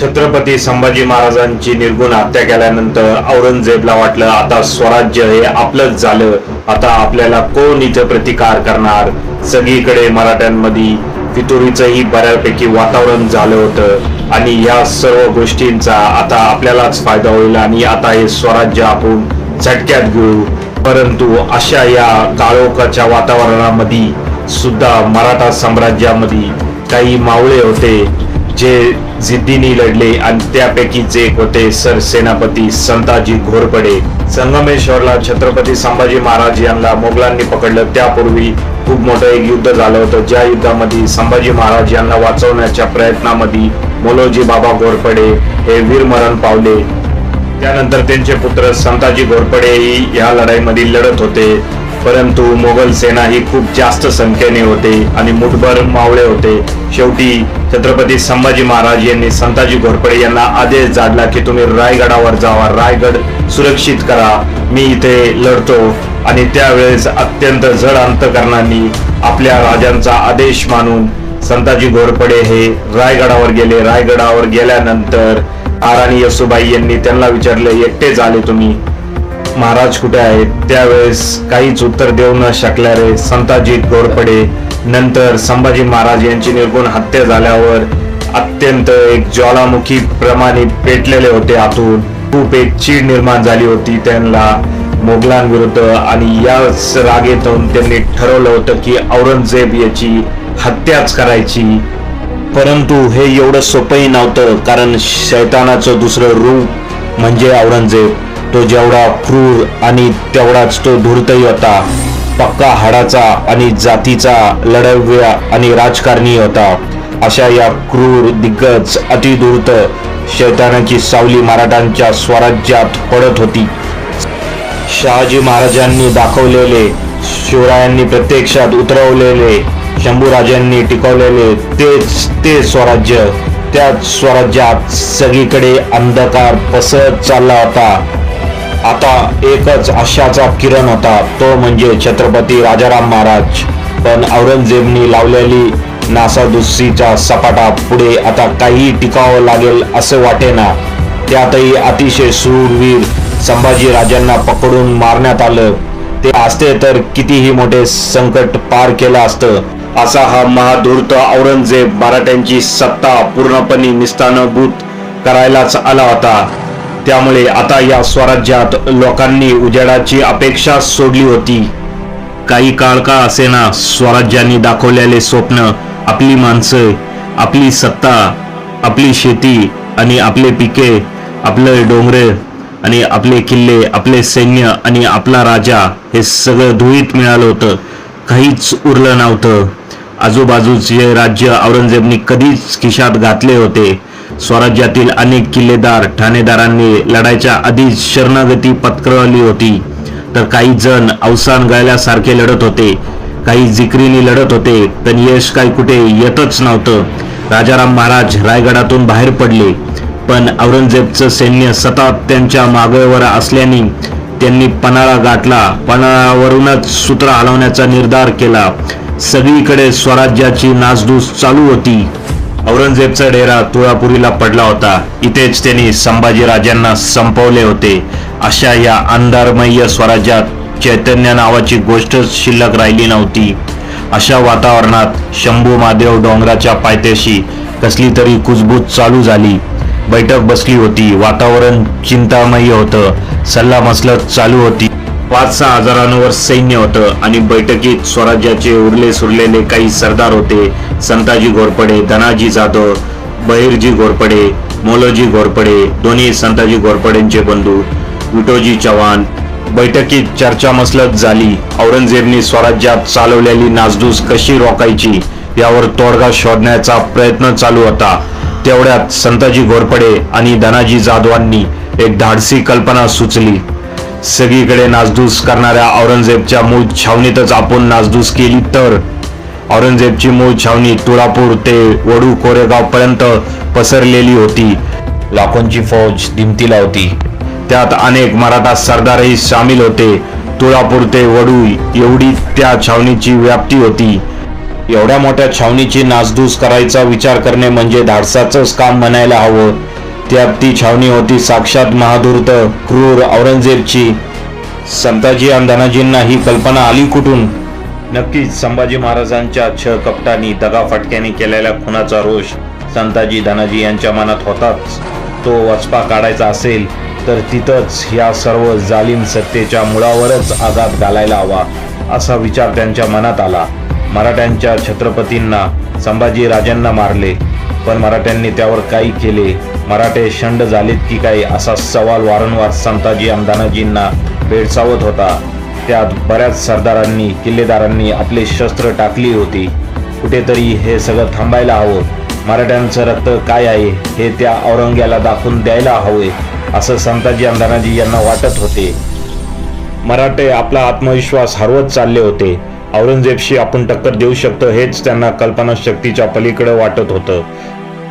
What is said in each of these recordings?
छत्रपती संभाजी महाराजांची निर्गुण हत्या केल्यानंतर औरंगजेबला वाटलं आता स्वराज्य हे आपलंच झालं. आता आपल्याला कोण इथं प्रतिकार करणार? सगळीकडे मराठ्यांमध्ये फितुरीचंही बऱ्यापैकी वातावरण झालं होतं. आणि या सर्व गोष्टींचा आता आपल्यालाच फायदा होईल आणि आता हे स्वराज्य आपण झटक्यात घेऊ. परंतु अशा या काळोखाच्या वातावरणामध्ये सुद्धा मराठा साम्राज्यामध्ये काही मावळे होते. जे जिद्दीने लढले आणि त्यापैकीच एक होते सरसेनापती संताजी घोरपडे. संगमेश्वरला छत्रपती संभाजी महाराज यांना मोगलांनी पकडलं. त्यापूर्वी खूप मोठं एक युद्ध झालं होतं. ज्या युद्धामध्ये संभाजी महाराज यांना वाचवण्याच्या प्रयत्नामध्ये मोलोजी बाबा घोरपडे हे वीरमरण पावले. त्यानंतर त्यांचे पुत्र संताजी घोरपडेही या लढाईमध्ये लढत होते. परंतु मोगल सेना ही खूप जास्त संख्येने होते आणि मुठभर मावळे होते. शेवटी छत्रपती संभाजी महाराज यांनी संताजी घोरपडे यांना आदेश जाडला की तुम्ही रायगडावर जावा रायगड सुरक्षित करा. मी इथे लढतो आणि त्यावेळेस अत्यंत जड अंतकरणांनी आपल्या राजांचा आदेश मानून संताजी घोरपडे हे रायगडावर गेले. रायगडावर गेल्यानंतर आराणी यसुबाई यांनी त्यांना विचारले एकटे झाले तुम्ही? महाराज कुठे आहेत? त्यावेळेस काहीच उत्तर देऊ न शकणारे संताजीत घोरपडे नंतर संभाजी महाराज यांची निर्गुण हत्या झाल्यावर अत्यंत एक ज्वालामुखी प्रमाणे पेटलेले होते आतून. खूप एक चीड निर्माण झाली होती त्यांना मोगलांविरुद्ध आणि याच रागेतून त्यांनी ठरवलं होतं की औरंगजेब याची हत्याच करायची. परंतु हे एवढं सोपंही नव्हतं कारण शैतानाचं दुसरं रूप म्हणजे औरंगजेब. तो जेवढा क्रूर आणि तेवढाच तो धूर्तही होता. पक्का हाडाचा आणि जातीचा लढव्या आणि राजकारणी होता. अशा या क्रूर दिग्गज अतिधूर्त शैतानाची सावली मराठांच्या स्वराज्यात पडत होती. शहाजी महाराजांनी दाखवलेले शिवरायांनी प्रत्यक्षात उतरवलेले शंभूराजांनी टिकवलेले तेच ते स्वराज्य. त्याच स्वराज्यात सगळीकडे अंधकार पसरत चालला होता. आता एकच आशाचा किरण होता. तो म्हणजे छत्रपती राजाराम महाराज. पण औरंगजेबनी लावलेली नासादुस्सीचा सपाटा पुढे आता काही टिकावं लागेल असं वाटेना. त्यातही अतिशय सूरवीर संभाजी राजांना पकडून मारण्यात आलं. ते असते तर कितीही मोठे संकट पार केलं असतं. असा हा महाधूर्त औरंगजेब मराठ्यांची सत्ता पूर्णपणे निस्तानभूत करायलाच आला होता. त्यामुळे आता या स्वराज्यात लोकांनी उजेडाची अपेक्षा सोडली होती. काही काळ का असेना स्वराज्याने दाखवलेले स्वप्न आपली माणसं आपली सत्ता आपली शेती आणि आपले पिके आपले डोंगरे आणि आपले किल्ले आपले सैन्य आणि आपला राजा हे सगळं धुळीत मिळालं होतं. काहीच उरलं नव्हतं. आजूबाजूचे राज्य औरंगजेबनी कधीच खिशात घातले होते. स्वराज्यातील अनेक किल्लेदार ठाणेदारांनी लढायच्या आधीच शरणागती पत्करवली होती. तर काही जण अवसान गळल्यासारखे लढत होते. काही जिकरीने लढत होते. पण यश काही कुठे येतच नव्हतं. राजाराम महाराज रायगडातून बाहेर पडले. पण औरंगजेबचं सैन्य सतत त्यांच्या मागेवर असल्याने त्यांनी पन्हाळा गाठला. पन्हाळावरूनच सूत्र हलवण्याचा निर्धार केला. सगळीकडे स्वराज्याची नासधूस चालू होती. औरंगजेबचा डेरा तुळापुरीला पडला होता. इथेच त्यांनी संभाजीराजांना संपवले होते. अशा या अंधारमय स्वराज्यात चैतन्य नावाची गोष्टच शिल्लक राहिली नव्हती. अशा वातावरणात शंभू महादेव डोंगराच्या पायथ्याशी कसली तरी कुजबूज चालू झाली. बैठक बसली होती. वातावरण चिंतामय होतं. सल्ला मसलत चालू होती. पाच सहा हजारांवर सैन्य होतं आणि बैठकीत स्वराज्याचे उरले सुरलेले काही सरदार होते. संताजी घोरपडे धनाजी जाधव बहिरजी घोरपडे मोलोजी घोरपडे दोन्ही संताजी घोरपडेंचे बंधू. विटोजी चव्हाण बैठकीत चर्चा मसलत झाली. औरंगजेबने स्वराज्यात चालवलेली नासधूस कशी रोखायची यावर तोडगा शोधण्याचा प्रयत्न चालू होता. तेवढ्यात संताजी घोरपडे आणि धनाजी जाधवांनी एक धाडसी कल्पना सुचली. सगळीकडे नासधूस करणाऱ्या औरंगजेबच्या मूळ छावणीतच आपण नासधूस केली तर? औरंगजेबची मूळ छावणी तुळापूर ते वडू कोरेगाव पर्यंत पसरलेली होती. लाखोंची फौज दिमतीला होती. त्यात अनेक मराठा सरदारही सामील होते. तुळापूर ते वडू एवढी त्या छावणीची व्याप्ती होती. एवढ्या मोठ्या छावणीची नासधूस करायचा विचार करणे म्हणजे धाडसाचंच काम म्हणायला हवं. त्यात ती छावणी होती. साक्षात महाधूर्त क्रूर औरंगजेबची. संताजी आणि धनाजींना ही कल्पना आली कुठून? नक्कीच संभाजी महाराजांच्या छ कपटांनी दगा फटक्याने केलेल्या खुनाचा रोष संताजी धनाजी यांच्या मनात होताच. तो वचपा काढायचा असेल तर तिथंच या सर्व जालिम सत्तेच्या मुळावरच आघात घालायला हवा असा विचार त्यांच्या मनात आला. मराठ्यांच्या छत्रपतींना संभाजी राजांना मारले पण मराठ्यांनी त्यावर काही केले मराठे शंड झालेत की काय असा सवाल वारंवार संताजी आमदानाजींना भेडसावत होता. त्यात बऱ्याच सरदारांनी किल्लेदारांनी आपले शस्त्र टाकली होती. कुठेतरी हे सगळं थांबायला हवं. मराठ्यांचं रक्त काय आहे हे त्या औरंग्याला दाखवून द्यायला हवे असं संताजी आमदानाजी यांना वाटत होते. मराठे आपला आत्मविश्वास हरवत चालले होते. औरंगजेबशी आपण टक्कर देऊ शकतो हेच त्यांना कल्पनाशक्तीच्या पलीकडे वाटत होतं.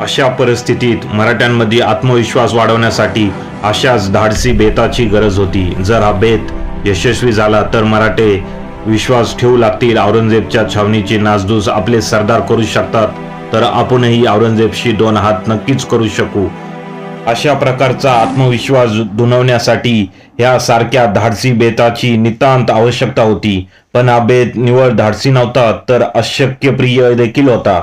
अशा परिस्थितीत मराठ्यांमध्ये आत्मविश्वास वाढवण्यासाठी अशाच धाडसी बेताची गरज होती. जर हा बेत यशस्वी झाला तर मराठे विश्वास ठेवू लागतील. औरंगजेबच्या छावणीची नासधूस आपले सरदार करू शकतात तर आपणही औरंगजेबशी दोन हात नक्कीच करू शकू. अशा प्रकारचा आत्मविश्वास दुणवण्यासाठी ह्या सारख्या धाडसी बेताची नितांत आवश्यकता होती. पण हा बेत निवळ धाडसी नव्हता तर अशक्यप्रिय देखील होता.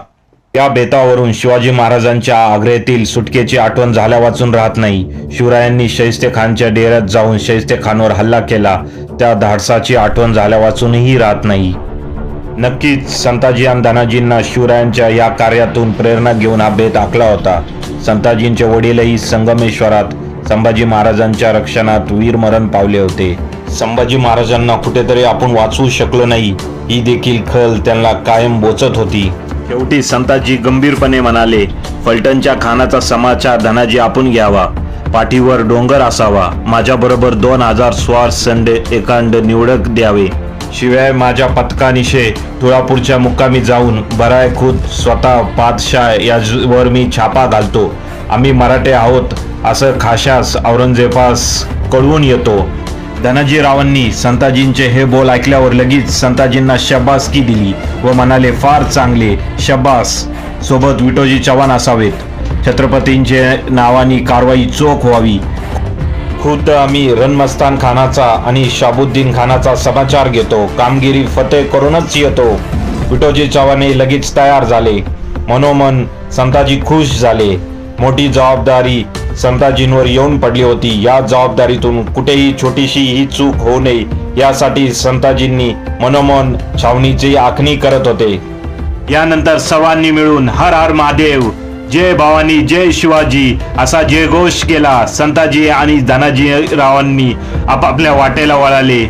त्या बेतावरून शिवाजी महाराजांच्या आग्र्यातील सुटकेची आठवण झाल्या वाचून राहत नाही. शिवरायांनी शैस्ते खानच्या डेऱ्यात जाऊन शैस्ते खानवर हल्ला केला. त्या धाडसाची आठवण झाल्या वाचूनही राहत नाही. नक्कीच संताजी आणि धनाजींना शिवरायांच्या या कार्यातून प्रेरणा घेऊन हा बेत आखला होता. संताजींचे वडीलही संगमेश्वरात संभाजी महाराजांच्या रक्षणात वीरमरण पावले होते. संभाजी महाराजांना कुठेतरी आपण वाचवू शकलो नाही. ही देखील खल त्यांना कायम बोचत होती. शेवटी संताजी गंभीरपणे म्हणाले फलटणच्या खानाचा समाचार धनाजी आपण घ्यावा. पाठीवर डोंगर असावा. माझ्याबरोबर दोन हजार स्वार संडे एकांड निवडक द्यावे. शिवाय माझ्या पथकानिशे तुळापूरच्या मुक्कामी जाऊन बराय खुद स्वतः पातशाह यावर मी छापा घालतो. आम्ही मराठे आहोत असं खाशास औरंगजेबास कळवून येतो. धनाजीरावांनी संताजींचे हे बोल ऐकल्यावर लगेच संताजींना शब्बासकी दिली व म्हणाले फार चांगले शब्बास सोबत विटोजी चव्हाण असावेत. छत्रपतींचे नावानी कारवाई चोख व्हावी. खुद्द आम्ही रणमस्तान खानाचा आणि शाबुद्दीन खानाचा समाचार घेतो. कामगिरी फतेह करूनच येतो. विटोजी चव्हाणे लगेच तयार झाले. मनोमन संताजी खुश झाले. मोठी जबाबदारी संताजींवर येऊन पडली होती. या जबाबदारीतून कुठेही छोटीशी ही चूक होऊ नये. यासाठी संताजींनी मनोमन छावणीची आखणी करत होते. यानंतर सर्वांनी मिळून हर हर महादेव जय भवानी जय शिवाजी असा जयघोष केला संताजी आणि धनाजी रावांनी आपापल्या वाटेला वळाले.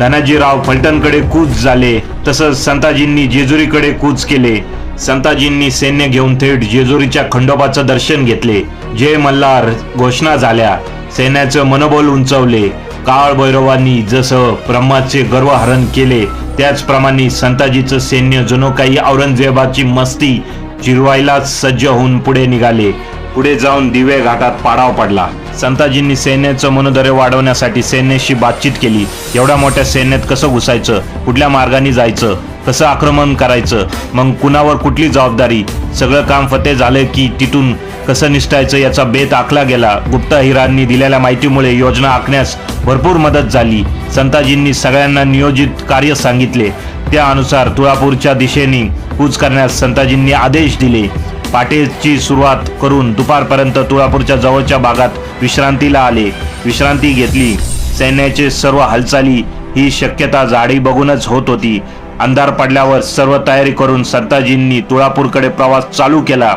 धनाजीराव फलटणकडे कूच झाले तसंच संताजींनी जेजुरीकडे कूच केले. संताजींनी सैन्य घेऊन थेट जेजुरीच्या खंडोबाचं दर्शन घेतले. जय मल्हार घोषणा झाल्या. सैन्याचं मनोबल उंचवले. काळ भैरवांनी जसं ब्रह्माचे गर्वहरण केले त्याचप्रमाणे संताजीचं सैन्य जणू काही औरंगजेबाची मस्ती चिरवायला सज्ज होऊन पुढे निघाले. पुढे जाऊन दिवे घाटात पाडाव पडला. संताजींनी सैन्याचं मनोदर्य वाढवण्यासाठी सैन्याशी बातचीत केली. एवढ्या मोठ्या सैन्यात कसं घुसायचं? कुठल्या मार्गाने जायचं? कसं आक्रमण करायचं. मग कुणावर कुठली जबाबदारी? सगळं काम फते झालं की तिथून कसं निष्ठायचं याचा बेत आखला गेला. गुप्तहिरांनी दिलेल्या माहितीमुळे योजना आखण्यास भरपूर मदत झाली. संताजींनी सगळ्यांना नियोजित कार्य सांगितले. त्यानुसार तुळापूरच्या दिशेने कूच करण्यास संताजींनी आदेश दिले. पाटेची सुरुवात करून दुपारपर्यंत तुळापूरच्या जवळच्या भागात विश्रांतीला आले. विश्रांती घेतली. सैन्याचे सर्व हालचाली ही शक्यता जाडी बघूनच होत होती. अंधार पडल्यावर सर्व तयारी करून संताजींनी तुळापूरकडे प्रवास चालू केला.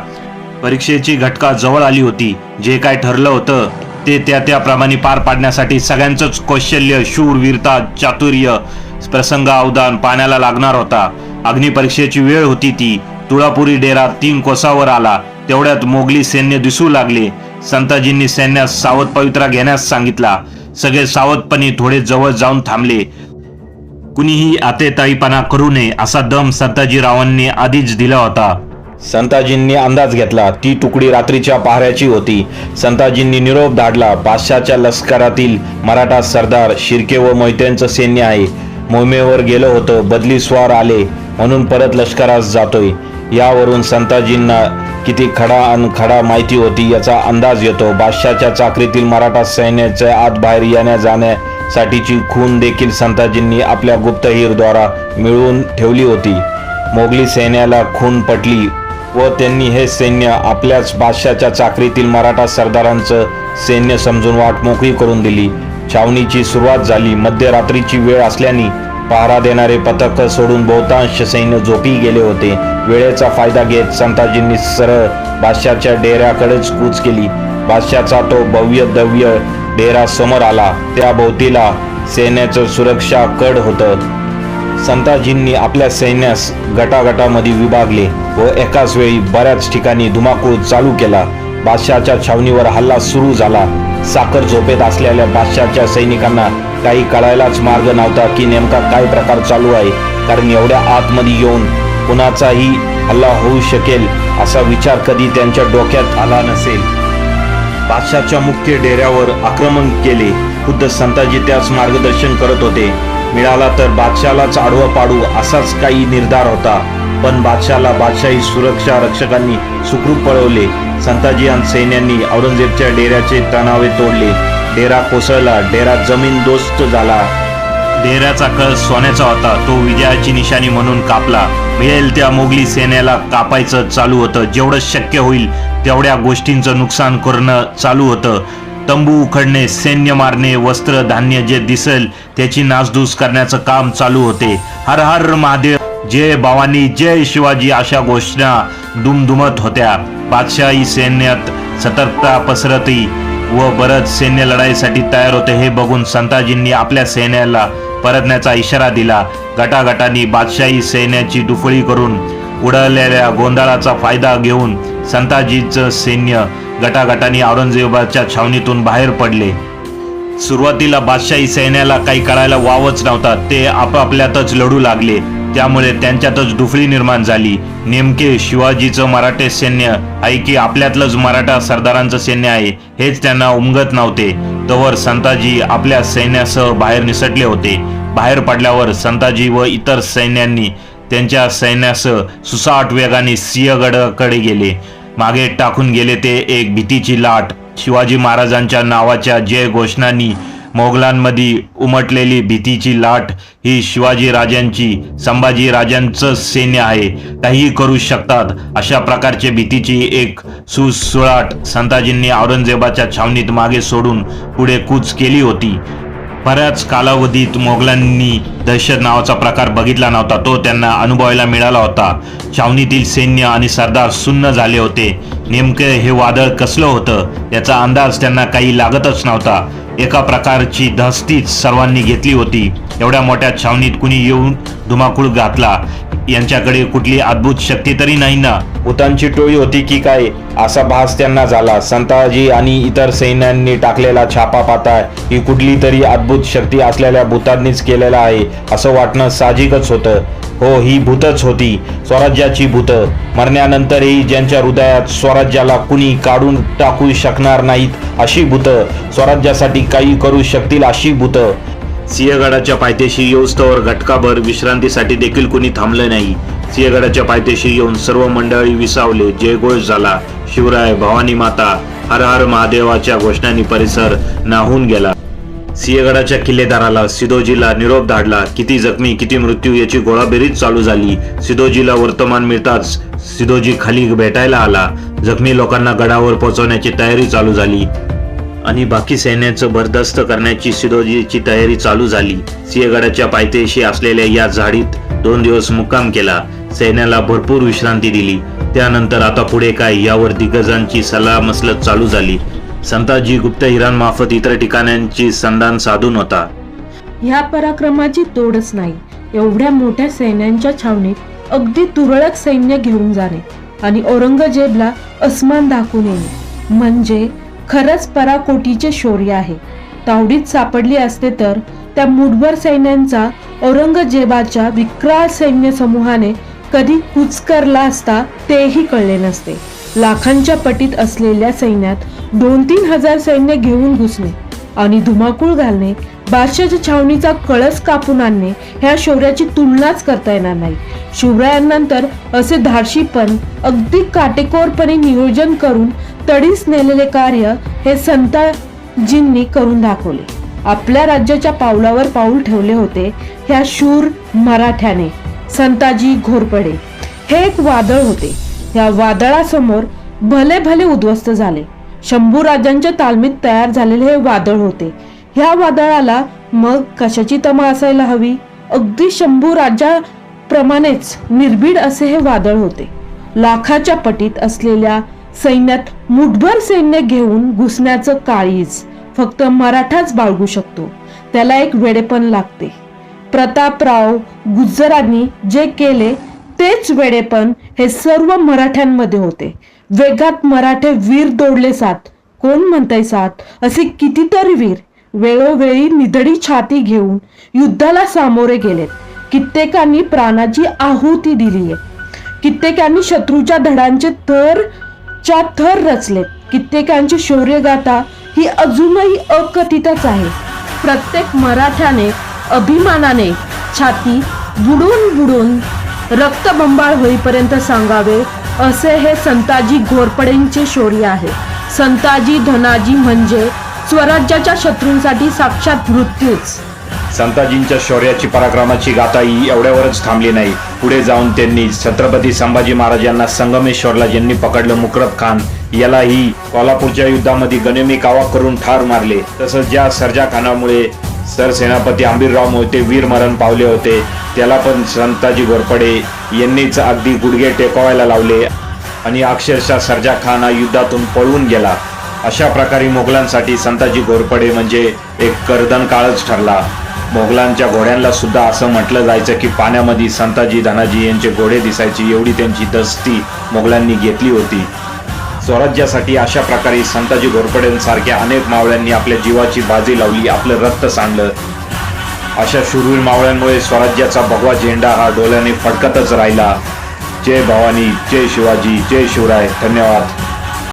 परीक्षेची घटका जवळ आली होती. जे काय ठरलं होतं ते त्या त्याप्रमाणे पार पाडण्यासाठी सगळ्यांचंच कौशल्य शूरवीरता चातुर्य प्रसंग अवदान पाण्याला लागणार होता. अग्निपरीक्षेची वेळ होती ती. तुळापुरी डेरा तीन कोसावर आला. तेवढ्यात मोगली सैन्य दिसू लागले. संताजींनी सैन्यास सावध पवित्रा घेण्यास सांगितला. सगळे सावधपणे थोडे जवळ जाऊन थांबले. कुणीही आतेताईपणा करू नये असा दम संताजीरावांनी आधीच दिला होता. संताजींनी अंदाज घेतला ती तुकडी रात्रीच्या पहाऱ्याची होती. संताजींनी निरोप धाडला बादशाच्या लष्करातील मराठा सरदार शिर्के व मोहित्यांचं सैन्य आहे. मोहिमेवर गेलं होतं बदली स्वार आले म्हणून परत लष्करास जातोय. यावरून संताजींना किती खडा अन खडा माहिती होती याचा अंदाज येतो. बादशाच्या चाकरीतील मराठा सैन्याच्या आत बाहेर येण्या साठीची खून देखील संताजींनी आपल्या गुप्तहीरद्वारा मिळवून ठेवली होती. मोगली सैन्याला खून पटली व त्यांनी हे सैन्य आपल्याच बादशाच्या चाकरीतील मराठा सरदारांचं सैन्य समजून वाट मोकळी करून दिली. छावणीची सुरुवात झाली. मध्यरात्रीची वेळ असल्याने पहारा देणारे पथक सोडून बहुतांश सैन्य झोपी गेले होते. वेळेचा फायदा घेत संताजींनी सरळ बादशाच्या डेऱ्याकडेच कूच केली. बादशाचा तो भव्य दव्य डेरा समोर आला. त्या भोवतीला सैन्याचं सुरक्षा कड होतं. संताजींनी आपल्या सैन्यास गटागटामध्ये विभागले व एकाच वेळी बऱ्याच ठिकाणी धुमाकूळ चालू केला. बादशाच्या छावणीवर हल्ला सुरू झाला. साखर झोपेत असलेल्या बादशाच्या सैनिकांना काही कळायलाच मार्ग नव्हता की नेमका काय प्रकार चालू आहे कारण एवढ्या आतमध्ये येऊन कुणाचाही हल्ला होऊ शकेल असा विचार कधी त्यांच्या डोक्यात आला नसेल. बादशाच्या मुख्य डेऱ्यावर आक्रमण केले. खुद्द संताजी त्यास मार्गदर्शन करत होते. मिळाला तर बादशाहलाच आडवा पाडू असाच काही निर्धार होता. पण बादशाहला बादशाही सुरक्षा रक्षकांनी सुखरूप पळवले. संताजी आणि सैन्यांनी औरंगजेबच्या डेऱ्याचे तणावे तोडले. डेरा कोसळला. डेरा जमीन दोस्त झाला. डेऱ्याचा कळस सोन्याचा होता. तो विजयाची निशाणी म्हणून कापला. मिळेल त्या मोगली सेनेला कापायचं चालू होतं. जेवढं शक्य होईल तेवढ्या गोष्टींचं नुकसान करणं चालू होतं. तंबू उखडणे सैन्य मारणे वस्त्र धान्य जे दिसेल त्याची नासधूस करण्याचं काम चालू होते. हर हर महादेव जय भवानी जय शिवाजी अशा घोषणा दुमदुमत होत्या. बादशाही सैन्यात सतर्कता पसरती व बरंच सैन्य लढाईसाठी तयार होते हे बघून संताजींनी आपल्या सैन्याला परतण्याचा इशारा दिला. गटागटांनी बादशाही सैन्याची दुफळी करून उडवलेल्या गोंधळाचा फायदा घेऊन संताजीचं सैन्य गटागटांनी औरंगजेबाच्या छावणीतून बाहेर पडले. सुरुवातीला बादशाही सैन्याला काही कळायला वावच नव्हता. ते आपापल्यातच लढू लागले. त्यामुळे त्यांच्यातच दुफळी निर्माण झाली. नेमके शिवाजीचं मराठे सैन्य आहे की आपल्यातलंच मराठा सरदारांचं सैन्य आहे हेच त्यांना उमगत नव्हते. तवर संताजी आपल्या सैन्यासह बाहेर निसटले होते. बाहेर पडल्यावर संताजी व इतर सैन्यांनी त्यांच्या सैन्यासह सुसाट वेगाने सिंहगडाकडे गेले. मागे टाकून गेले ते एक भीतीची लाट. शिवाजी महाराजांच्या नावाच्या जय घोषणांनी मोगलांमध्ये उमटलेली भीतीची लाट ही शिवाजी राजांची संभाजी राजांचं सैन्य आहे. काहीही करू शकतात अशा प्रकारचे भीतीची एक सुसुळाट संताजींनी औरंगजेबाच्या छावणीत मागे सोडून पुढे कूच केली होती. बऱ्याच कालावधीत मोगलांनी दहशत नावाचा प्रकार बघितला नव्हता. तो त्यांना अनुभवायला मिळाला होता. छावणीतील सैन्य आणि सरदार सुन्न झाले होते. नेमके हे वादळ कसलं होतं? याचा अंदाज त्यांना काही लागतच नव्हता. एका प्रकारची धस्तीच सर्वांनी घेतली होती. एवढ्या मोठ्या छावणीत कुणी येऊन धुमाकूळ घातला? यांच्याकडे कुठली अद्भुत शक्ती तरी नाही ना. भूतांची टोळी होती की काय? असा भास त्यांना झाला. संताजी आणि इतर सैन्यांनी टाकलेला छापा पाताय ही कुठली तरी अद्भुत शक्ती असलेल्या भूतांनीच केलेला आहे असं वाटणं साहजिकच होतं. हो ही भूतच होती. स्वराज्याची भूत. मरण्यानंतरही ज्यांच्या हृदयात स्वराज्याला कुणी काढून टाकू शकणार नाहीत अशी भूत. स्वराज्यासाठी काही करू शकतील अशी भूतं. सिंहगडाच्या पायथ्याशी येऊस्तवर घटकाभर विश्रांतीसाठी देखील कुणी थांबलं नाही. सिंहगडाच्या पायथ्याशी येऊन सर्व मंडळी विसावले जयघोष झाला. शिवराय भवानी माता हर हर महादेवाच्या घोषणांनी परिसर नाहून गेला. सिंहगडाच्या किल्लेदाराला सिदोजीला निरोप धाडला किती जखमी किती मृत्यू याची गोळाबेरीज चालू झाली. सिदोजीला वर्तमान मिळताच सिदोजी खाली भेटायला आला. जखमी लोकांना गडावर पोहोचवण्याची तयारी चालू झाली. आणि बाकी सैन्याचं बरदस्त करण्याची सिदोजीची तयारी चालू झाली. सिंहगडाच्या पायथ्याशी असलेल्या या झाडीत दोन दिवस मुक्काम केला. सैन्याला भरपूर विश्रांती दिली. त्यानंतर आता पुढे काय यावर दिग्गजांची सलामसलत चालू झाली. संताजी गुप्त हिरांमार्फत इतर ठिकाणांची संधान साधून होता. ह्या पराक्रमाची तोडच नाही. एवढ्या मोठ्या सैन्यांच्या छावणीत अगदी तुरळक सैन्य घेऊन जाणे आणि औरंगजेबला अस्मान दाखवून येणे म्हणजे खरंच पराकोटीचे शौर्य आहे. तावडीत सापडली असते तर त्या मुठभर सैन्यांचा औरंगजेबाच्या विक्राळ सैन्य समूहाने कधी कुचकरला असता तेही कळले नसते. लाखांच्या पटीत असलेल्या सैन्यात दोन तीन हजार सैन्य घेऊन घुसणे आणि धुमाकूळ घालणे बादशाच्या छावणीचा कळस कापून आणणे ह्या शौर्याची तुलनाच करता येणार नाही. शिवरायांनंतर असे धाडशीपण अगदी काटेकोरपणे नियोजन करून तडीस नेलेले कार्य हे संताजींनी करून दाखवले. आपल्या राज्याच्या पावलावर पाऊल ठेवले होते ह्या शूर मराठ्याने. संताजी घोरपडे हे एक वादळ होते. या वादळासमोर भले भले उद्ध्वस्त झाले. शंभू राजांच्या तालमीत तयार झालेले हे वादळ होते. ह्या वादळाला मग कशाची तमा असायला हवी? अगदी शंभू राजाप्रमाणेच निर्भीड असे हे वादळ होते. लाखाच्या पटीत असलेल्या सैन्यात मुठभर सैन्य घेऊन घुसण्याचं काळीज फक्त मराठाच बाळगू शकतो. त्याला एक वेडेपण लागते. प्रतापराव गुज्जरांनी जे केले तेच वेडेपण हे सर्व मराठ्यांमध्ये होते. वेगात मराठे वीर दौडले सात कोण म्हणताय सात? असे कितीतरी वीर. वेळोवेळी निधडी छाती घेऊन युद्धाला सामोरे गेलेत. कित्येकांनी प्राणाची आहुती दिली आहे. कित्येकांनी शत्रूच्या धडांचे थर च्या थर रचलेत. कित्येकांची शौर्यगाथा ही अजूनही अकथितच आहे. प्रत्येक मराठ्याने अभिमानाने छाती बुडून बुडून रक्तबंबाळ होईपर्यंत सांगावे असे हे संताजी घोरपडेंचे शौर्य आहे. संताजी धनाजी म्हणजे स्वराज्याच्या शत्रूंसाठी साक्षात मृत्यूच. संताजींच्या शौर्याची पराक्रमाची गाथा ही एवढ्यावरच थांबली नाही. पुढे जाऊन त्यांनी छत्रपती संभाजी महाराज यांना संगमेश्वरला ज्यांनी पकडलं मुकरब खान यालाही कोल्हापूरच्या युद्धामध्ये गनिमी कावा करून ठार मारले. तसंच ज्या सर्जा खानामुळे सरसेनापती आंबीरराव मोहिते वीर मरण पावले होते त्याला पण संताजी घोरपडे यांनीच अगदी गुडघे टेकवायला लावले. आणि अक्षरशः सर्जा खान हा युद्धातून पळून गेला. अशा प्रकारे मोगलांसाठी संताजी घोरपडे म्हणजे एक कर्दन काळच ठरला. मोगलांच्या घोड्यांना सुद्धा असं म्हटलं जायचं की पाण्यामध्ये संताजी धनाजी यांचे घोडे दिसायचे एवढी त्यांची दस्ती मोगलांनी घेतली होती. स्वराज्यासाठी अशा प्रकारे संताजी घोरपडेंसारख्या अनेक मावळ्यांनी आपल्या जीवाची बाजी लावली आपलं रक्त सांडलं. अशा शूरवीर मावळ्यांमुळे स्वराज्याचा भगवा झेंडा हा डोळ्याने फडकतच राहिला. जय भवानी जय शिवाजी जय शिवराय. धन्यवाद.